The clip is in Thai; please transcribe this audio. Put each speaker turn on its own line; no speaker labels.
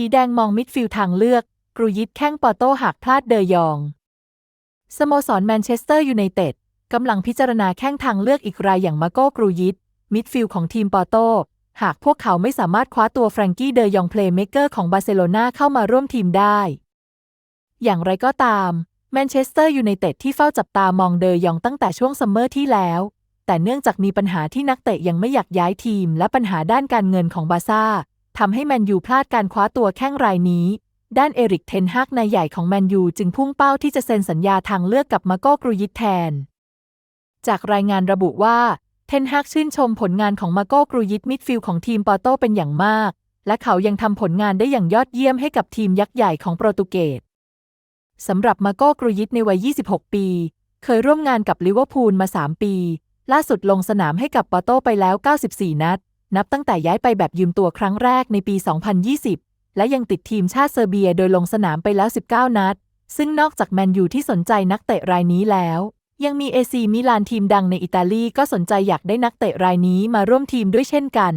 ผีแดงมองมิดฟิลด์ทางเลือก กรูยิดแข้งปอโต้หากพลาดเดยอง สโมสรแมนเชสเตอร์ยูไนเต็ดกำลังพิจารณาแข้งทางเลือกอีกรายอย่างมาโก้กรูยิดมิดฟิลด์ของทีมปอโต้หากพวกเขาไม่สามารถคว้าตัวแฟรงกี้เดยองเพลย์เมกเกอร์ของบาร์เซโลนาเข้ามาร่วมทีมได้ อย่างไรก็ตามแมนเชสเตอร์ยูไนเต็ดที่เฝ้าจับตามองเดยองตั้งแต่ช่วงซัมเมอร์ที่แล้ว แต่เนื่องจากมีปัญหาที่นักเตะยังไม่อยากย้ายทีม และปัญหาด้านการเงินของบาร์ซ่า ทำให้แมนยูพลาดการคว้าตัวแข้งรายนี้ ด้านเอริกเทนฮากนายใหญ่ของแมนยูจึงพุ่งเป้าที่จะเซ็นสัญญาทางเลือกกับมาโกกรูยิตแทน จากรายงานระบุว่า เทนฮากชื่นชมผลงานของมาโกกรูยิตมิดฟิลด์ของทีมปอโตเป็นอย่างมาก และเขายังทำผลงานได้อย่างยอดเยี่ยมให้กับทีมยักษ์ใหญ่ของโปรตุเกสสำหรับมาโกกรูยิตในวัย 26 ปี เคยร่วมงานกับลิเวอร์พูลมา 3 ปี ล่าสุดลงสนามให้กับปอโตไปแล้ว 94 นัด นับตั้งแต่ย้ายไปแบบยืมตัวครั้งแรกในปี 2020 และยังติดทีมชาติเซอร์เบียโดยลงสนามไปแล้ว 19 นัด ซึ่งนอกจากแมนยูที่สนใจนักเตะรายนี้แล้ว ยังมีเอซีมิลานทีมดังในอิตาลีก็สนใจอยากได้นักเตะรายนี้มาร่วมทีมด้วยเช่นกัน